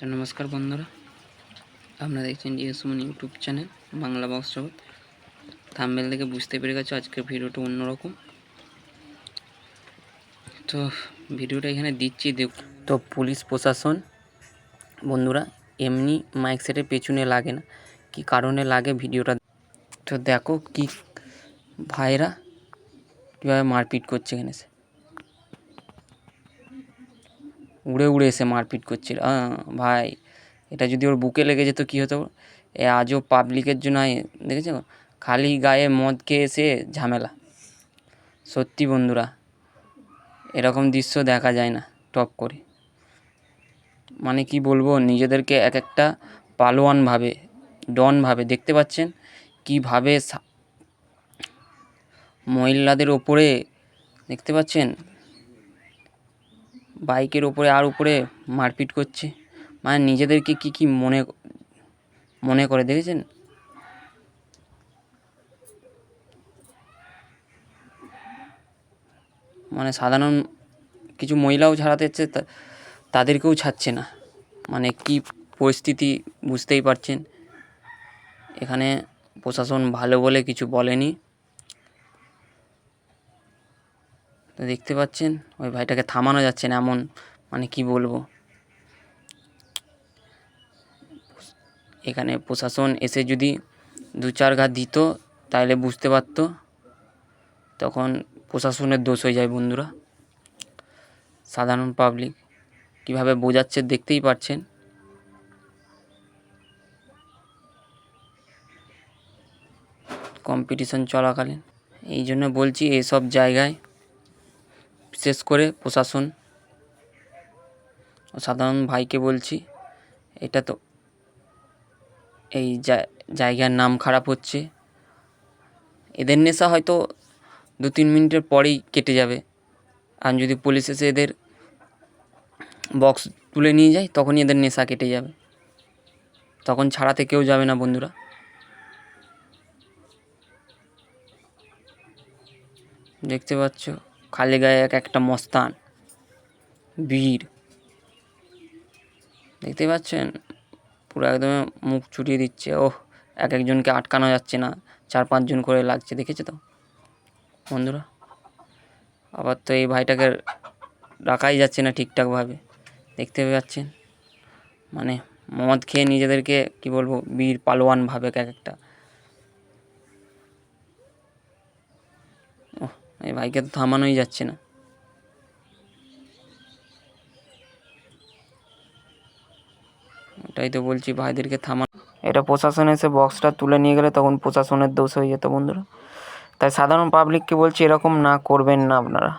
তো নমস্কার বন্ধুরা, আপনারা দেখছেন ইয়েসমন ইউটিউব চ্যানেল, বাংলা বক্স জগৎ। থাম্বেল থেকে বুঝতে পেরে গেছো আজকের ভিডিওটা অন্যরকম। তো ভিডিওটা এখানে দিচ্ছি, দেখ তো পুলিশ প্রশাসন, বন্ধুরা, এমনি মাইক সেটের পেছনে লাগে না, কি কারণে লাগে ভিডিওটা? তো দেখো কি ভাইরা কীভাবে মারপিট করছে এখানে এসে উড়ে উড়ে এসে মারপিট করছিল। ভাই, এটা যদি ওর বুকে লেগে যেত কী হতো? এ আজও পাবলিকের জন্য দেখেছ? খালি গায়ে মদ খেয়ে এসে ঝামেলা। সত্যি বন্ধুরা, এরকম দৃশ্য দেখা যায় না, টপ করে। মানে কি বলব, নিজেদেরকে এক একটা পালোয়ান ভাবে, ডন ভাবে, দেখতে পাচ্ছেন? কীভাবে মহিলাদের ওপরে, দেখতে পাচ্ছেন? বাইকের ওপরে আর উপরে মারপিট করছে। মানে নিজেদেরকে কি কি মনে মনে করে দেখেছেন? মানে সাধারণ কিছু মহিলাও ছাড়াতে হচ্ছে তাদেরকেও ছাড়ছে না। মানে কি পরিস্থিতি বুঝতেই পারছেন? এখানে প্রশাসন ভালো বলে কিছু বলেনি। তো দেখতে পাচ্ছেন, ওই ভাইটাকে থামানো যাচ্ছে না এমন মানে কি বলব? এখানে প্রশাসন এসে যদি দু চার ঘা দিত তাহলে বুঝতে পারতো, তখন প্রশাসনের দোষ হয়ে যায় বন্ধুরা। সাধারণ পাবলিক কীভাবে বোঝাচ্ছে দেখতেই পাচ্ছেন কম্পিটিশন চলাকালীন, এই জন্য বলছি এসব জায়গায় বিশেষ করে প্রশাসন। সাধারণ ভাইকে বলছি, এটা তো এই জায়গার নাম খারাপ হচ্ছে। এদের নেশা হয়তো দু তিন মিনিটের পরেই কেটে যাবে। আর যদি পুলিশ এসে এদের বক্স তুলে নিয়ে যায়, তখনই এদের নেশা কেটে যাবে। তখন ছাড়াতে কেউ যাবে না বন্ধুরা। দেখতে পাচ্ছ? খালি গায়ে এক একটা মস্তান, বীর। দেখতে পাচ্ছেন? পুরো একদম মুখ ছুটিয়ে দিচ্ছে। ওহ, এক একজনকে আটকানো যাচ্ছে না, চার পাঁচজন করে লাগছে, দেখেছে তো? বন্ধুরা, আবার তো এই ভাইটাকে রাখাই যাচ্ছে না ঠিকঠাকভাবে। দেখতে পাচ্ছেন? মানে মদ খেয়ে নিজেদেরকে, কি বলব, বীর পালোয়ান ভাবে এক একটা ওহ এই ভাইকে তো থামানোই যাচ্ছে না। ওটাই তো বলছি, ভাইদেরকে থামানো এটা প্রশাসন এসে বক্সটা তুলে নিয়ে গেলে তখন প্রশাসনের দোষ হয়ে যেত বন্ধুরা। তাই সাধারণ পাবলিককে বলছি এরকম না করবেন না আপনারা।